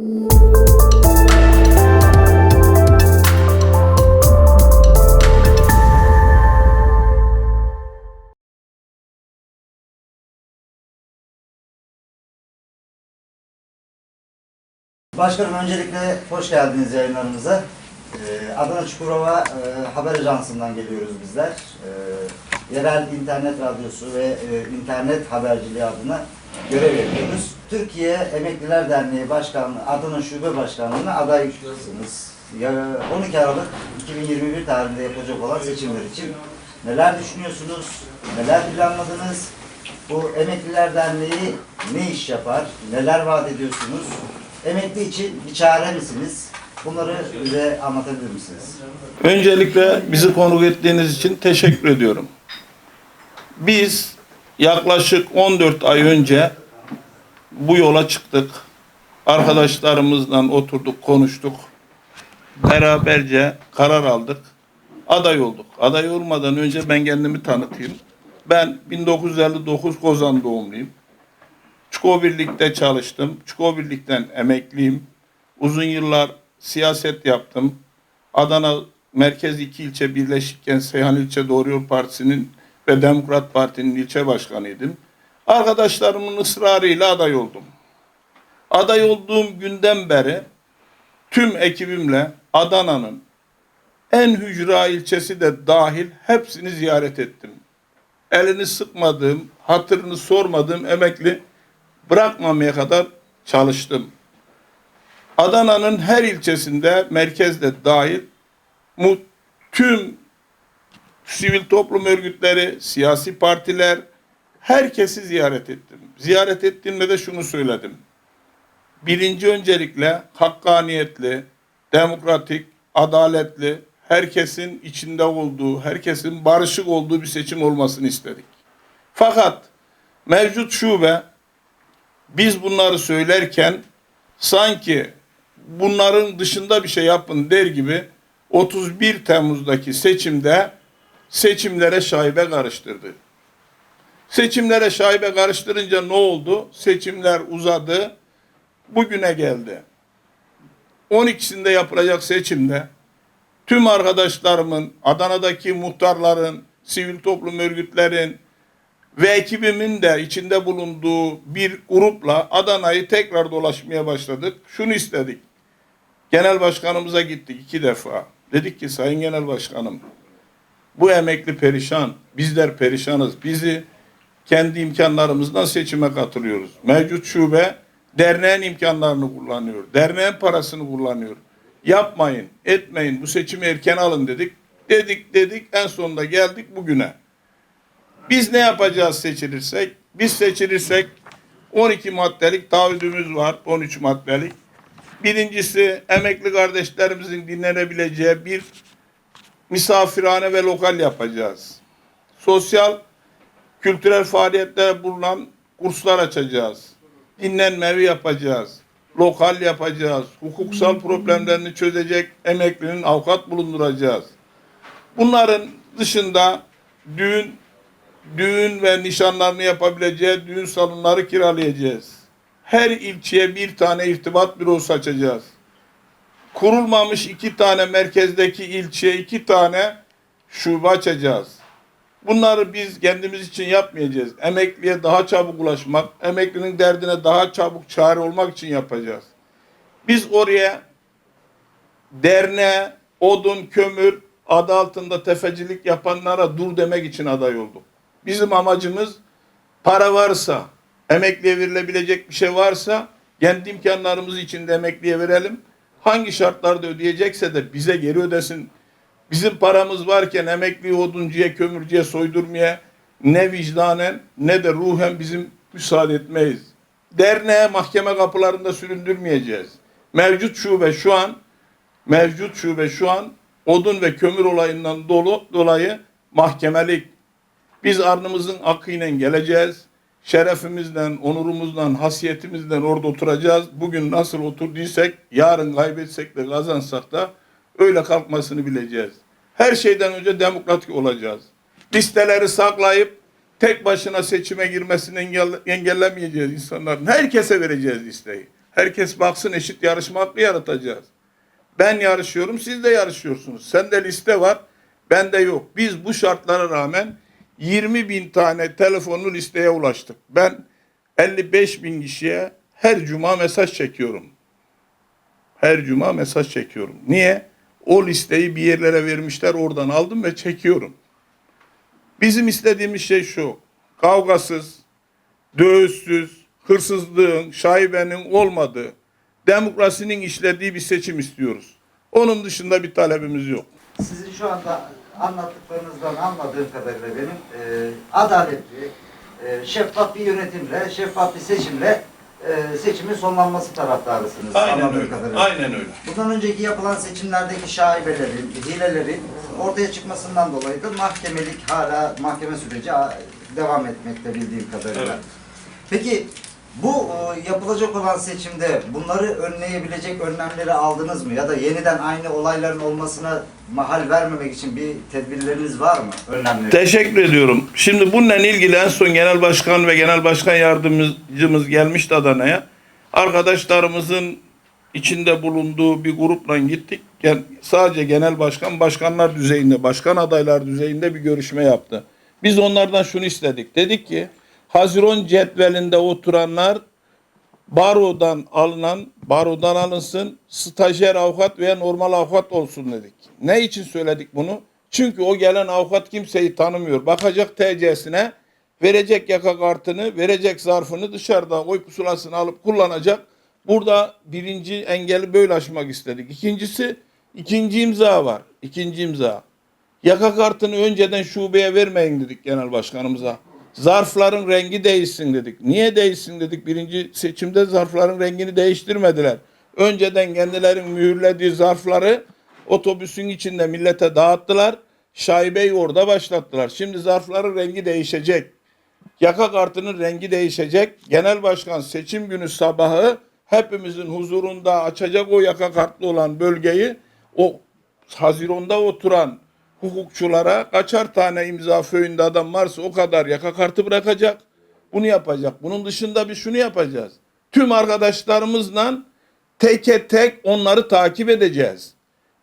Başkanım öncelikle hoş geldiniz yayınlarımıza. Ee, Adana Çukurova e, Haber Ajansı'ndan geliyoruz bizler. Ee, yerel internet radyosu ve e, internet haberciliği adına görev yapıyoruz. Türkiye Emekliler Derneği Başkanlığı, Adana Şube Başkanlığı'na adaysınız. Ya, 12 Aralık 2021 tarihinde yapacak olan seçimler için neler düşünüyorsunuz, neler planladınız? Bu Emekliler Derneği ne iş yapar, neler vaat ediyorsunuz? Emekli için bir çare misiniz? Bunları bize anlatabilir misiniz? Öncelikle bizi konuk ettiğiniz için teşekkür ediyorum. Biz yaklaşık 14 ay önce bu yola çıktık. Arkadaşlarımızla oturduk, konuştuk. Beraberce karar aldık. Aday olduk. Aday olmadan önce ben kendimi tanıtayım. Ben 1959 Kozan doğumluyum. Çukurobirlik'te çalıştım. Çukurobirlik'ten emekliyim. Uzun yıllar siyaset yaptım. Adana Merkez iki ilçe birleşikken Seyhan İlçe Doğru Yol Partisi'nin ve Demokrat Parti'nin ilçe başkanıydım. Arkadaşlarımın ısrarıyla aday oldum. Aday olduğum günden beri tüm ekibimle Adana'nın en hücra ilçesi de dahil hepsini ziyaret ettim. Elini sıkmadığım, hatırını sormadığım emekli bırakmamaya kadar çalıştım. Adana'nın her ilçesinde, merkezde dahil tüm sivil toplum örgütleri, siyasi partiler, herkesi ziyaret ettim. Ziyaret ettiğimde de şunu söyledim. Birinci öncelikle hakkaniyetli, demokratik, adaletli, herkesin içinde olduğu, herkesin barışık olduğu bir seçim olmasını istedik. Fakat mevcut şube biz bunları söylerken sanki bunların dışında bir şey yapın der gibi 31 Temmuz'daki seçimde seçimlere şaibe karıştırdı. Seçimlere şaibe karıştırınca ne oldu? Seçimler uzadı. Bugüne geldi. 12'sinde yapılacak seçimde tüm arkadaşlarımın, Adana'daki muhtarların, sivil toplum örgütlerin, ve ekibimin de içinde bulunduğu bir grupla Adana'yı tekrar dolaşmaya başladık. Şunu istedik. Genel başkanımıza gittik iki defa. Dedik ki sayın genel başkanım bu emekli perişan. Bizler perişanız. Bizi kendi imkanlarımızdan seçime katılıyoruz. Mevcut şube derneğin imkanlarını kullanıyor. Derneğin parasını kullanıyor. Yapmayın, etmeyin. Bu seçimi erken alın dedik. Dedik dedik en sonunda geldik bugüne. Biz ne yapacağız seçilirsek? Biz seçilirsek 12 maddelik taahhüdümüz var. 13 maddelik. Birincisi emekli kardeşlerimizin dinlenebileceği bir misafirhane ve lokal yapacağız. Sosyal kültürel faaliyette bulunan kurslar açacağız. Dinlenme evi yapacağız. Lokal yapacağız. Hukuksal problemlerini çözecek emeklinin avukat bulunduracağız. Bunların dışında düğün düğün ve nişanlarını yapabileceği düğün salonları kiralayacağız. Her ilçeye bir tane irtibat bürosu açacağız. Kurulmamış iki tane merkezdeki ilçeye iki tane şube açacağız. Bunları biz kendimiz için yapmayacağız. Emekliye daha çabuk ulaşmak, emeklinin derdine daha çabuk çare olmak için yapacağız. Biz oraya derneğe, odun, kömür adı altında tefecilik yapanlara dur demek için aday olduk. Bizim amacımız para varsa, emekliye verilebilecek bir şey varsa kendi imkanlarımız içinde emekliye verelim. Hangi şartlarda ödeyecekse de bize geri ödesin. Bizim paramız varken emekli oduncuya, kömürcüye soydurmaya ne vicdanen ne de ruhen bizim müsaade etmeyiz. Derneğe mahkeme kapılarında süründürmeyeceğiz. Mevcut şube şu an mevcut şube şu an odun ve kömür olayından dolu dolayı mahkemelik. Biz arnımızın akıyla geleceğiz. Şerefimizden, onurumuzdan, hasiyetimizden orada oturacağız. Bugün nasıl oturduysak, yarın kaybetsek de kazansak da öyle kalkmasını bileceğiz. Her şeyden önce demokratik olacağız. Listeleri saklayıp tek başına seçime girmesini engelle- engellemeyeceğiz insanların. Herkese vereceğiz listeyi. Herkes baksın eşit yarışma hakkı yaratacağız. Ben yarışıyorum, siz de yarışıyorsunuz. Sende liste var, bende yok. Biz bu şartlara rağmen 20 bin tane telefonlu listeye ulaştık. Ben 55 bin kişiye her cuma mesaj çekiyorum. Her cuma mesaj çekiyorum. Niye? O listeyi bir yerlere vermişler, oradan aldım ve çekiyorum. Bizim istediğimiz şey şu. Kavgasız, dövüşsüz, hırsızlığın, şaibenin olmadığı, demokrasinin işlediği bir seçim istiyoruz. Onun dışında bir talebimiz yok. Sizin şu anda anlattıklarınızdan anladığım kadarıyla benim e, adaletli, e, şeffaf bir yönetimle, şeffaf bir seçimle e, seçimin sonlanması taraftarısınız. Aynen öyle. kadarıyla. Aynen öyle. Bundan önceki yapılan seçimlerdeki şaibelerin, hilelerin ortaya çıkmasından dolayı da mahkemelik hala mahkeme süreci devam etmekte bildiğim kadarıyla. Evet. Peki bu e, yapılacak olan seçimde bunları önleyebilecek önlemleri aldınız mı? Ya da yeniden aynı olayların olmasına mahal vermemek için bir tedbirleriniz var mı? Önlemleri. Teşekkür ediyorum. Şimdi bununla ilgili en son genel başkan ve genel başkan yardımcımız gelmişti Adana'ya. Arkadaşlarımızın içinde bulunduğu bir grupla gittik. Sadece genel başkan, başkanlar düzeyinde, başkan adaylar düzeyinde bir görüşme yaptı. Biz onlardan şunu istedik. Dedik ki Haziran cetvelinde oturanlar barodan alınan, barodan alınsın, stajyer avukat veya normal avukat olsun dedik. Ne için söyledik bunu? Çünkü o gelen avukat kimseyi tanımıyor. Bakacak TC'sine, verecek yaka kartını, verecek zarfını dışarıda oy pusulasını alıp kullanacak. Burada birinci engeli böyle aşmak istedik. İkincisi, ikinci imza var. İkinci imza. Yaka kartını önceden şubeye vermeyin dedik genel başkanımıza. Zarfların rengi değişsin dedik. Niye değişsin dedik. Birinci seçimde zarfların rengini değiştirmediler. Önceden kendilerin mühürlediği zarfları otobüsün içinde millete dağıttılar. Şaibeyi orada başlattılar. Şimdi zarfların rengi değişecek. Yaka kartının rengi değişecek. Genel başkan seçim günü sabahı hepimizin huzurunda açacak o yaka kartlı olan bölgeyi o Haziran'da oturan hukukçulara kaçar tane imza föyünde adam varsa o kadar yaka kartı bırakacak. Bunu yapacak. Bunun dışında bir şunu yapacağız. Tüm arkadaşlarımızla teke tek onları takip edeceğiz.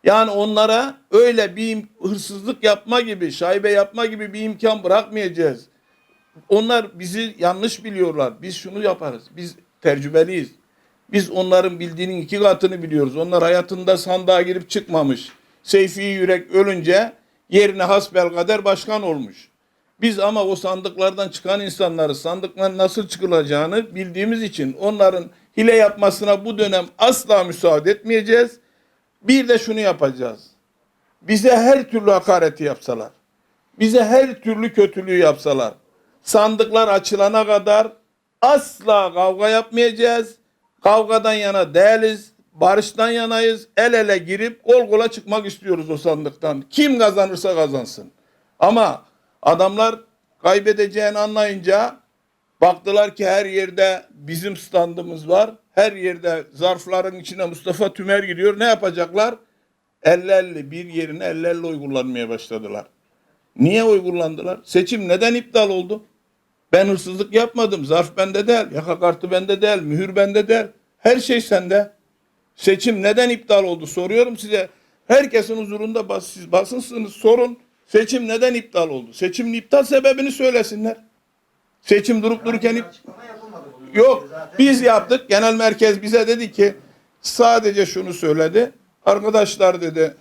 Yani onlara öyle bir hırsızlık yapma gibi, şaibe yapma gibi bir imkan bırakmayacağız. Onlar bizi yanlış biliyorlar. Biz şunu yaparız. Biz tecrübeliyiz. Biz onların bildiğinin iki katını biliyoruz. Onlar hayatında sandığa girip çıkmamış. Seyfi Yürek ölünce yerine hasbelkader başkan olmuş. Biz ama o sandıklardan çıkan insanları sandıktan nasıl çıkılacağını bildiğimiz için onların hile yapmasına bu dönem asla müsaade etmeyeceğiz. Bir de şunu yapacağız. Bize her türlü hakareti yapsalar, bize her türlü kötülüğü yapsalar, sandıklar açılana kadar asla kavga yapmayacağız. Kavgadan yana değiliz, barıştan yanayız. El ele girip kol kola çıkmak istiyoruz o sandıktan. Kim kazanırsa kazansın. Ama adamlar kaybedeceğini anlayınca baktılar ki her yerde bizim standımız var. Her yerde zarfların içine Mustafa Tümer gidiyor. Ne yapacaklar? 50-50 bir yerine 50-50 oy kullanmaya başladılar. Niye oy kullandılar? Seçim neden iptal oldu? Ben hırsızlık yapmadım. Zarf bende değil. Yaka kartı bende değil. Mühür bende değil. Her şey sende. Seçim neden iptal oldu? Soruyorum size. Herkesin huzurunda bas, siz basınsınız sorun. Seçim neden iptal oldu? Seçimin iptal sebebini söylesinler. Seçim durup dururken ip-. Yok biz yaptık. Genel merkez bize dedi ki sadece şunu söyledi. Arkadaşlar dedi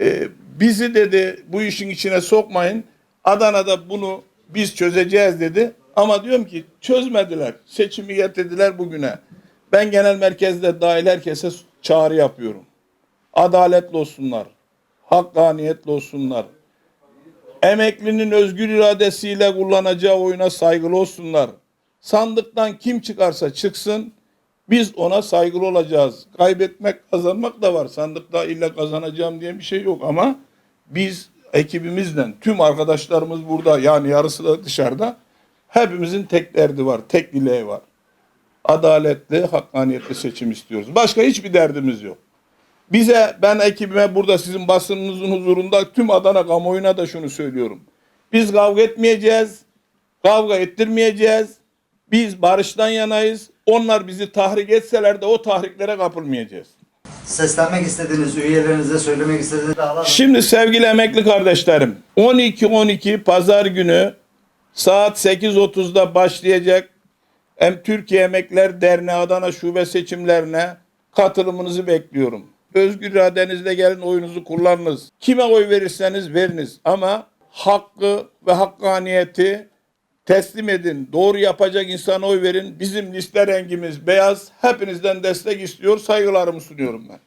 e, bizi dedi bu işin içine sokmayın. Adana'da bunu biz çözeceğiz dedi. Ama diyorum ki çözmediler. Seçimi getirdiler bugüne. Ben genel merkezde dahil herkese çağrı yapıyorum. Adaletli olsunlar. Hakkaniyetli olsunlar. Emeklinin özgür iradesiyle kullanacağı oyuna saygılı olsunlar. Sandıktan kim çıkarsa çıksın biz ona saygılı olacağız. Kaybetmek kazanmak da var. Sandıkta illa kazanacağım diye bir şey yok ama biz ekibimizle tüm arkadaşlarımız burada yani yarısı da dışarıda hepimizin tek derdi var. Tek dileği var. Adaletli, hakkaniyetli seçim istiyoruz. Başka hiçbir derdimiz yok. Bize ben ekibime burada sizin basınınızın huzurunda tüm Adana kamuoyuna da şunu söylüyorum. Biz kavga etmeyeceğiz. Kavga ettirmeyeceğiz. Biz barıştan yanayız. Onlar bizi tahrik etseler de o tahriklere kapılmayacağız. Seslenmek istediğiniz üyelerinize söylemek istediğiniz dağlar Şimdi sevgili emekli kardeşlerim 12-12 pazar günü saat 8.30'da başlayacak Hem Türkiye Emekliler Derneği Adana Şube seçimlerine katılımınızı bekliyorum. Özgür iradenizle gelin oyunuzu kullanınız. Kime oy verirseniz veriniz ama hakkı ve hakkaniyeti teslim edin. Doğru yapacak insana oy verin. Bizim liste rengimiz beyaz. Hepinizden destek istiyor. Saygılarımı sunuyorum ben.